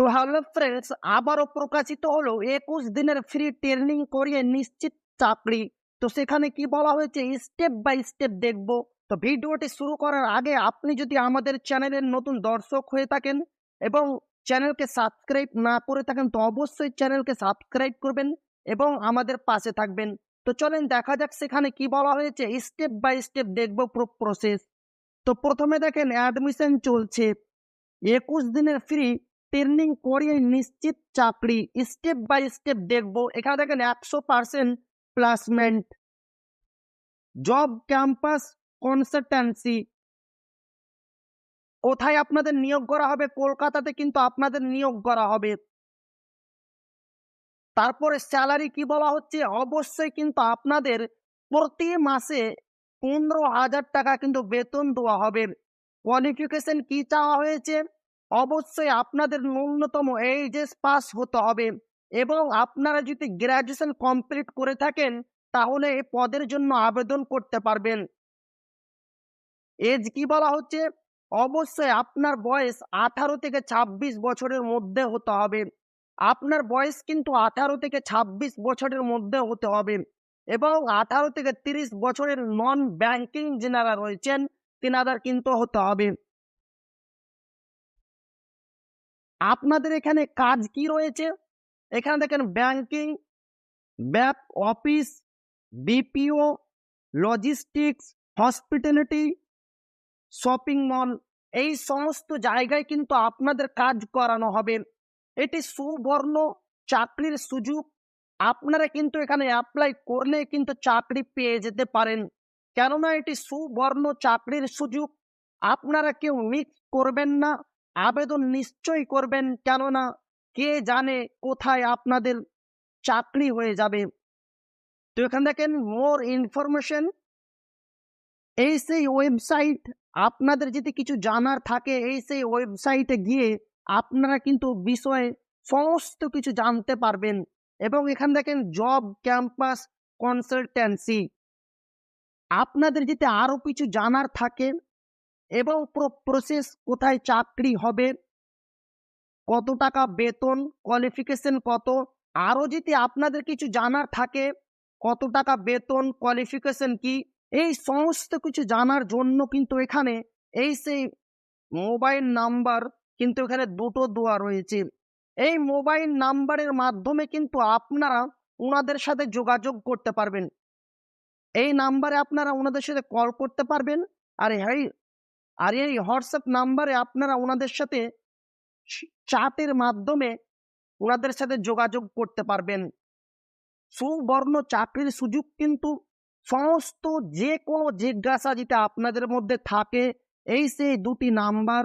তো hello friends আবারও প্রকাশিত হলো। একুশ দিনের ফ্রি ট্রেনিং করিয়ে নিশ্চিত চাকরি। তো সেখানে কি বলা হয়েছে? স্টেপ বাই স্টেপ দেখব। তো ভিডিওটি শুরু করার আগে আপনি যদি আমাদের চ্যানেলের নতুন দর্শক হয়ে থাকেন এবং চ্যানেলকে সাবস্ক্রাইব না করে থাকেন, তো অবশ্যই চ্যানেলকে সাবস্ক্রাইব করবেন এবং আমাদের পাশে থাকবেন। তো চলেন দেখা যাক সেখানে কি বলা হয়েছে। স্টেপ বাই স্টেপ দেখব পুরো প্রসেস তো প্রথমে দেখেন অ্যাডমিশন চলছে। একুশ দিনের ফ্রি ট্রেনিং করিয়ে নিশ্চিত চাকরি স্টেপ বাই স্টেপ দেখব। এখানে দেখেন একশো percent placement job campus consultancy কোথায় আপনাদের নিয়োগ করা হবে? কলকাতাতে কিন্তু আপনাদের নিয়োগ করা হবে। তারপরে স্যালারি কি বলা হচ্ছে? অবশ্যই কিন্তু আপনাদের প্রতি মাসে পনেরো হাজার টাকা কিন্তু বেতন দেওয়া হবে। কোয়ালিফিকেশন কি চাওয়া হয়েছে? অবশ্যই আপনাদের ন্যূনতম এইচএস পাস হতে হবে এবং আপনারা যদি গ্র্যাজুয়েশন কমপ্লিট করে থাকেন, তাহলে এই পদের জন্য আবেদন করতে পারবেন। এজ কি বলা হচ্ছে? অবশ্যই আপনার বয়স আঠারো থেকে ছাব্বিশ বছরের মধ্যে হতে হবে। আপনার বয়স কিন্তু আঠারো থেকে ছাব্বিশ বছরের মধ্যে হতে হবে এবং আঠারো থেকে তিরিশ বছরের নন ব্যাংকিং যেনারা রয়েছেন, তিনাদের কিন্তু হতে হবে। আপনাদের এখানে কাজ কি রয়েছে? এখানে দেখেন banking ব্যাপ office BPO logistics hospitality shopping mall এই সমস্ত জায়গায় কিন্তু আপনাদের কাজ করানো হবে। এটি সুবর্ণ চাকরির সুযোগ। আপনারা কিন্তু এখানে অ্যাপ্লাই করলে কিন্তু চাকরি পেয়ে যেতে পারেন। কেননা এটি সুবর্ণ চাকরির সুযোগ। আপনারা কেউ মিক্স করবেন না। আবেদন নিশ্চয়ই করবেন, কেননা কে জানে কোথায় আপনাদের চাকরি হয়ে যাবে। তো এখানে দেখেন মোর ইনফরমেশন এই সেই ওয়েবসাইট আপনাদের যদি কিছু জানার থাকে এই সেই ওয়েবসাইটে গিয়ে আপনারা কিন্তু বিষয়ে সমস্ত কিছু জানতে পারবেন। এবং এখানে দেখেন জব ক্যাম্পাস কনসালটেন্সি আপনাদের যদি আরও কিছু জানার থাকে এবং পুরো প্রসেস কোথায় চাকরি হবে, কত টাকা বেতন কোয়ালিফিকেশন কত, আরও যদি আপনাদের কিছু জানার থাকে, কত টাকা বেতন কোয়ালিফিকেশন কি, এই সমস্ত কিছু জানার জন্য কিন্তু এখানে এই সেই মোবাইল নাম্বার কিন্তু এখানে দুটো দেওয়া রয়েছে। এই মোবাইল নাম্বারের মাধ্যমে কিন্তু আপনারা ওনাদের সাথে যোগাযোগ করতে পারবেন। এই নাম্বারে আপনারা ওনাদের সাথে কল করতে পারবেন। আর এই আর এই হোয়াটসঅ্যাপ নাম্বারে আপনারা ওনাদের সাথে চাটের মাধ্যমে ওনাদের সাথে যোগাযোগ করতে পারবেন। সুবর্ণ চাকরির সুযোগ কিন্তু সমস্ত যে কোনো জিজ্ঞাসা যেটা আপনাদের মধ্যে থাকে। এই সেই দুটি নাম্বার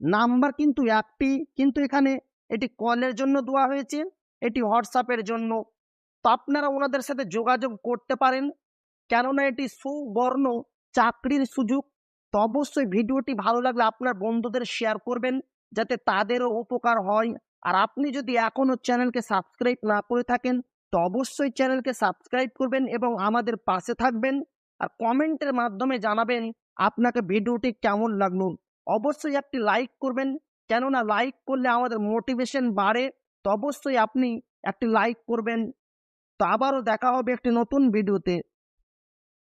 নাম্বার কিন্তু একটি, কিন্তু এখানে এটি কলের জন্য দেওয়া হয়েছে, এটি হোয়াটসঅ্যাপের জন্য। তো আপনারা ওনাদের সাথে যোগাযোগ করতে পারেন, কেননা এটি সুবর্ণ চাকরির সুযোগ। তো অবশ্যই ভিডিওটি ভালো লাগলে আপনার বন্ধুদের শেয়ার করবেন যাতে তাদেরও উপকার হয়। আর আপনি যদি এখনও চ্যানেলকে সাবস্ক্রাইব না করে থাকেন, তো অবশ্যই চ্যানেলকে সাবস্ক্রাইব করবেন এবং আমাদের পাশে থাকবেন। আর কমেন্টের মাধ্যমে জানাবেন আপনাকে ভিডিওটি কেমন লাগল। অবশ্যই একটি লাইক করবেন। কেননা লাইক করলে আমাদের মোটিভেশন বাড়ে। তো অবশ্যই আপনি একটি লাইক করবেন। তো আবারও দেখা হবে একটি নতুন ভিডিওতে।